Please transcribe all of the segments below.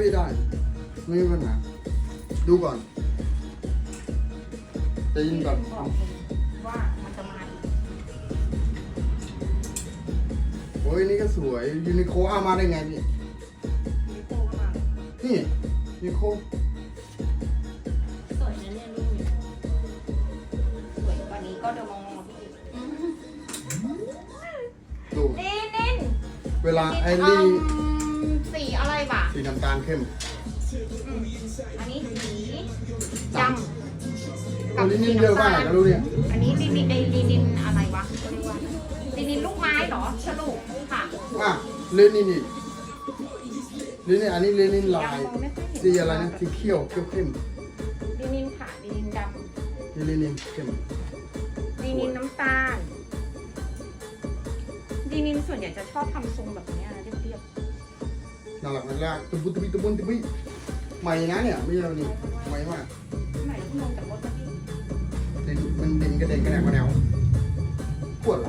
พี่ได้ไม่มีปัญหาดูก่อนจะยินก่อนบอกว่ามันจะมาอีกโอ้ยนี่ก็สวยยูนิโคเอามาได้ไงพี่มีโตมานี่ยูนิโคสวยนะเนี่ยรูปนี้สวยกว่านี้ก็เดมองพี่ดูนี่นินเวลาไอ้อืนี่มสีอะไรวะ สีน้ำตาลเข้มอืมอันนี้สีดำอันนี้นี่เยอะมากนะรู้เนี่ยอันนี้ลินินไอลินินอะไรวะเขาเรียกว่าลินินลูกไม้เหรอฉลุค่ะอะเลนินนี่เลนินอันนี้เลนินลายยังมองไม่ค่อยเห็นสีอะไรนะสีเขียวเขียวเข้มลินินค่ะลินินดนี่เลนินเข้มำลินินน้ำตาลลินินส่วนใหญ่จะชอบทำทรงแบบเนี้ยนะเรียบ น่ารักน่ารักตุบุตุบิตุบุนตุบิใหม่นะเนี่ยไม่ใช่เรานี่ใหม่มากๆใหม่ที่ลงจากรถมาพี่ดินมันดินกระเด็นกระแนวกระแนวปวดอะไร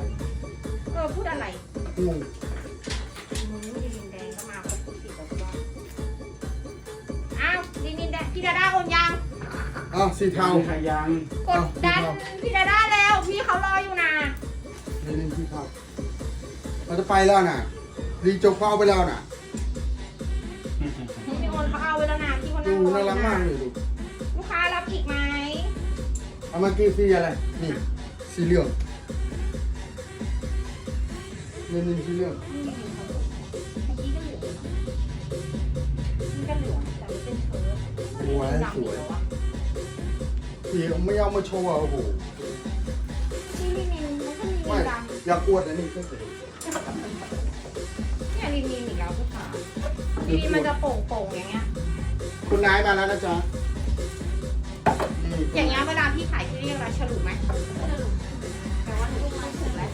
เออพูดอะไรงงมึงลินินแดงก็มาครบทุกสีแล้วว่าอ้าวลินินแดงพี่ดาด้าโอนยังอะสีเทาขยังกดดันพี่ดาด้าแล้วพี่เขารออยู่นะเลนินสีเทาเราจะไปแล้วน่ะรีจบเขาเอาไปแล้วน่ะ ดูนั่งรอน่าอยู่รักมากเลยดูลูกค้ารับอีกไหมเอามากี่สีอะไร นี่สีเหลืองเลนินสีเหลืองนี่ลินินเขาเมื่อกี้ก็เหลืองนี่ก็เหลืองแต่ไม่เป็นเชิ้ตสวยสวยสีไม่เอามาโชว์อะโอ้โหนี่ลินินมันก็มีไม่ลินดำอยากอวดอันนี้ก็เสร็จเนี่ยลินินอีกแล้วลูกค้าลินินมันจะโป่งๆอย่างเงี้ย คุณนายมาแล้วนะจ๊ะนี่อย่างเงี้ยเวลาพี่ขายพี่เรียกอะไรฉลุไหมฉลุแต่ว่าลูกค้าถูกแล้ว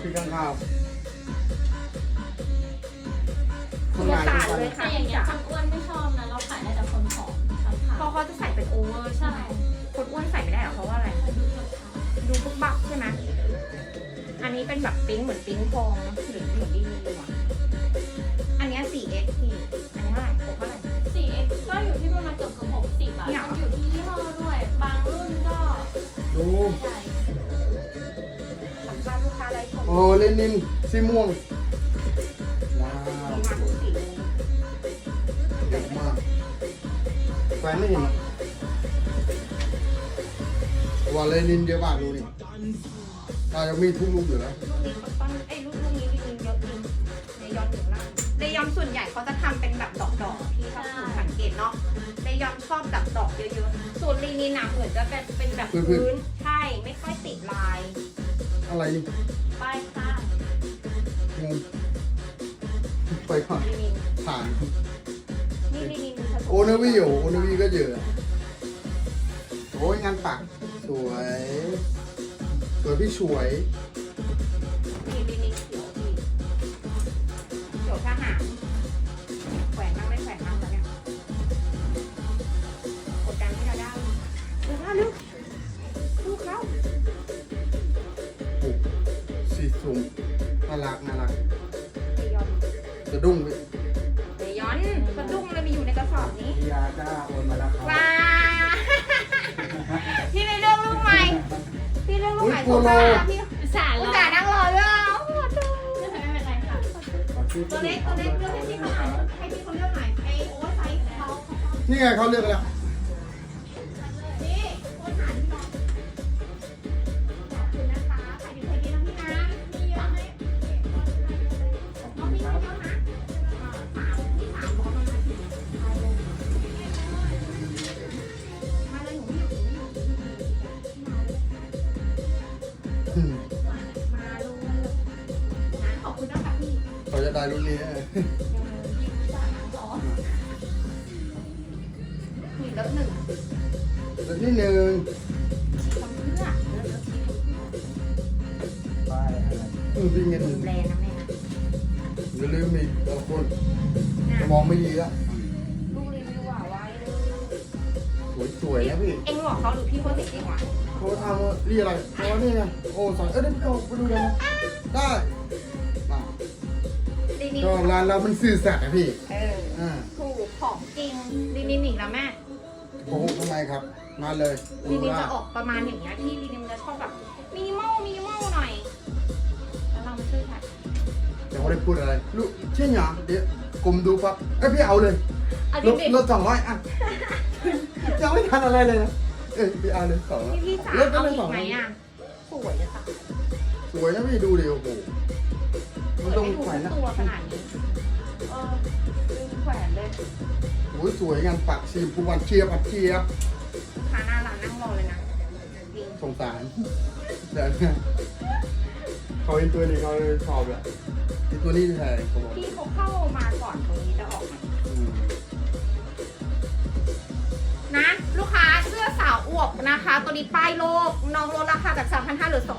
คือข้างข้าวคุณโมตาเลยแต่ค่ะอย่างพี่เงี้ยจ๋าคนอ้วนไม่ชอบนะเราขายได้แต่คนผอมทั้งเพขาราะเขาจะใส่เป็นโอเวอร์ใช่ไหมคนอ้วนใส่ไม่ได้หรอเพราะว่าอะไรดูสดใสดูปุ๊บบักใช่ไหมอันนี้เป็นแบบปิ้งเหมือนปิ้งฟองนะหรือเหมือนดีนีเลยว่ะ ดูใหญ่สัมภาษณ์ลูกค้าอะไรชมโอ้เลนินสีม่วงว้าวมีมาทุกสีเลยเยอะมากแฟนไม่เห็นอะว่าเลนินเยอะมากดูนี่อาจจะมีทุกลูกอยู่แล้วลูกนี้ก็ต้องไอ้ยลูกลูกนี้จริงๆเยอะจริงเลยอนถึงล่างเลยอนส่วนใหญ่เขาจะทำเป็นแบบดอกๆที่ถ้าคุณสังเกตเนาะเลยอนชอบแบบดอกเยอะๆส่วนลีนีหนักเหมือนจะเป็นเป็นแบบพื้นใช่ ไม่ค่อยติดลายอะไรนี่ป้ายข้างงงไปก่อนลีนินผ่านนี่ลีนินผสมโอนาวิโอโอนาวิก็เยอะโอ้ยงานปักสวย สวยพี่สวย นี่ลีนินเขียวพี่เขียวทหาระดุ้งไปเลยอนกระดุ้งเลยมีอยู่ในกระสอบนี้พี่ยาจ้าโอนมาแล้วครับว้าพี่ไม่เลือกลูกใหม่ พี่เลือกลูกใหม่โอ้ตัยวโปกโลลางพี่อุตส่าห์อุรตอส่าห์นั่งรอด้วยอะโอ้โหดูไม่เป็นไรค่ะขอชื่อตัวเล็กตัวเล็กเลือกให้พี่เขาหน่อยให้พี่เขาเลือกหน่อยไอ้โอ้ไซส์เขาเขา นี่ไงเขาเลือกแล้ว ได้รุ่นนี้เออยิ้มจ้าสอนคุยแล้วหนึ่งแล้วที่หนึ่งทำเพื่อแล้วแล้วทีป้ายอะไรอืมพี่เงินดูแลนะแม่นะอย่าลืมอีกบางคนนะมองไม่ดีละดูรีวิวอะไว้เลยสวยๆนะพี่ เอ็งบอกเขาหรือพี่คนติดจริงวะเขาทำว่านี่อะไรอ๋อนี่ไงโอ้สอนเอ้ยเดี๋ยวไปเอาไปดูกันนะได้ อะรีวิวก็ร้านเรามันสื่อสัตย์อะพี่ เอออ่าถูกจริงลินินอีกแล้วแม่โกหกทำไมครับ มาเลยลินินว่าจะออกประมาณอย่างเงี้ยที่ลินินจะชอบแบบมินิมอลมินิมอลหน่อย แล้วเรามาช่วยถ่ายยังไม่ได้พูดอะไรลูกเช่นหยางเดี๋ยวกลมดูปั๊บเอ้ยพี่เอาเลยเอาลดิดดิลดสองร้อยอะยังไม่ทันอะไรเลยนะเอ้ยพี่เอาเลยสองร้อยพี่พี่จ๋าลดไปเอาเลยอีสอกงไหมร้อยอะสวยจะตายสวยนะพี่ดูดิโอ้โหส มันต้องแขวนนะ ตัวขนาดนี้เออลืมแขวนเลยโอ้ยสวยงานปักซีมพูวันเชียบอัดเชียบลูกค้าหน้าร้านนั่งรอเลยนะจริงสงสารเดี๋ยวเนี่ยเขาเห็นตัวนี้เขาชอบแหละที่ตัวนี้แทนเขาบอกพี่เขาเข้ามาก่อนตรงนี้จะออกมาอืมนะ ลูกค้าเสื้อสาวอวบนะคะ ตัวนี้ป้ายโลกน้องลดราคาจาก3,500เหลือโอ้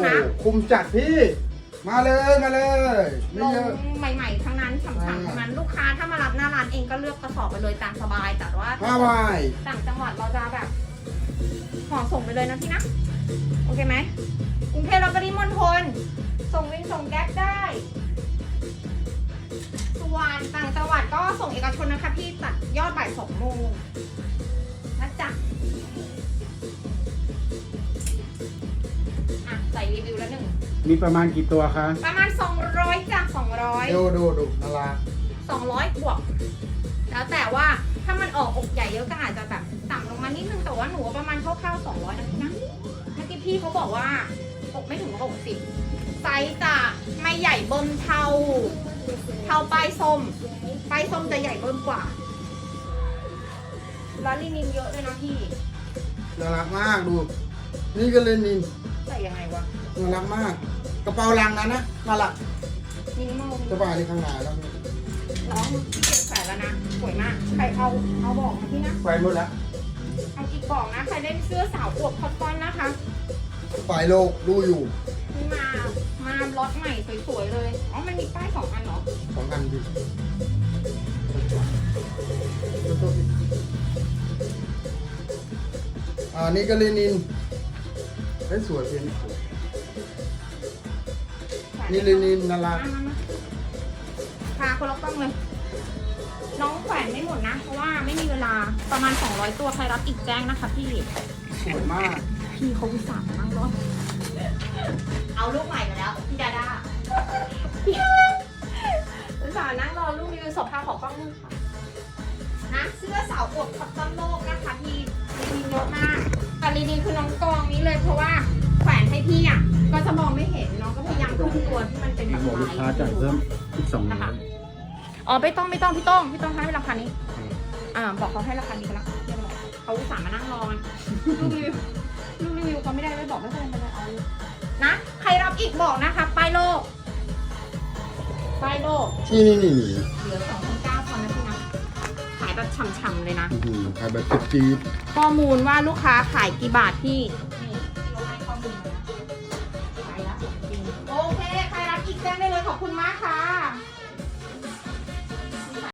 2,900นะ คุ้มจัดพี่ มาเลยมาเลยลไม่งเยอะ ใหม่ๆทั้งนั้นฉ่ำๆทั้งนั้นลูกค้าถ้ามารับหน้าร้านเองก็เลือกกระสอบไปเลยตามสบายแต่ว่าห้าใบต่างจังหวัดเราจะแบบห่อส่งไปเลยนะพี่นะ โอเคไหมกรุงเทพเราปริมณฑลส่งวินส่งแก๊ปได้ส่วนต่างจังหวัดก็ส่งเอกชนนะคะพี่ตัดยอดบ่ายสองโมง มีประมาณกี่ตัวคะ ประมาณ 200จ้ะ200 ดูดูดูนารา200บวกแล้วแต่ว่าถ้ามันออกอกใหญ่เยอะก็อาจจะแบบต่ำลงมานิดนึงแต่ว่าหนูว่าประมาณคร่าวๆ200นะพี่นะเมื่อกี้พี่เขาบอกว่าอกไม่ถึง60ไซส์จะไม่ใหญ่เบิ้มเท่า เท่าป้ายส้มป้ายส้มจะใหญ่เบิ้มกว่า แล้วลินินเยอะด้วยนะพี่น่ารักมากดู นี่ก็เลยนินใส่ยังไงวะ น่ารักมาก กระเป๋าลังนั้นนะน่ารักมินิมอลสบายนี่ข้างหน้าแล้วพี่น้องเก็บแขวนแล้วนะ สวยมาก ใครเอาเอาบอกมาพี่นะ ไปหมดแล้วเอาอีกบอกนะ ใครเล่นเสื้อสาวอวบคอตตอนนะคะ ฝ่ายโลกดูอยู่นี่มา มาล็อตใหม่สวยๆเลย อ๋อ มันมีป้ายสองอันเหรอ สองอันดิอ่านี่ก็เลนินเฮ้ยสวยเพียงนี่ เลนินน่ารักมามามาพาคนละกล้องเลย น้องแขวนไม่หมดนะ เพราะว่าไม่มีเวลาประมาณ 200 ตัวใครรับอีกแจ้งนะคะพี่ สวยมาก พี่เขาวิสาห์นั่งรถเอาลูกใหม่มาแล้ว พี่ดาด้าวิสาห์นั่งรอลูกรีวิวสอบพาขอกล้องนึงค่ะนะเสื้อสาวอวบคับต้นโลกนะคะพี่ลีนินเยอะมากแต่ลีนินคือน้องกองนี้เลยเพราะว่าแข วนให้พี่อะก็จะมองไม่เห็นน้องก็พยายามทุ่มตัวที่มันเป็นแบบบอกลูกค้าจ่ายเพิ่มอีกสองร้นะอคะยอ๋อไม่ต้องไม่ต้องพี่ต้องพี่ต้องให้ราคานี้ อ่าบอกเขาให้ราคานี้ไปแล้วเรียบร้อยเขาอุตส่าห์มานั่งรอไงลูกรีวิวลูกรีวิวเขาไม่ได้ไม่บอกไม่เป็นไรไม่เป็นไรเอาเลยนะใครรับอีกบอกนะคะป้ายโลกป้ายโลกนี่นี่นี่นี่เหลือสองพันเก้าพอนะพี่นะขายแบบฉ่ำๆเลยนะอื้อหือขายแบบจี๊ดข้อมูลว่าลูกค้าขายกี่บาทพี่ๆ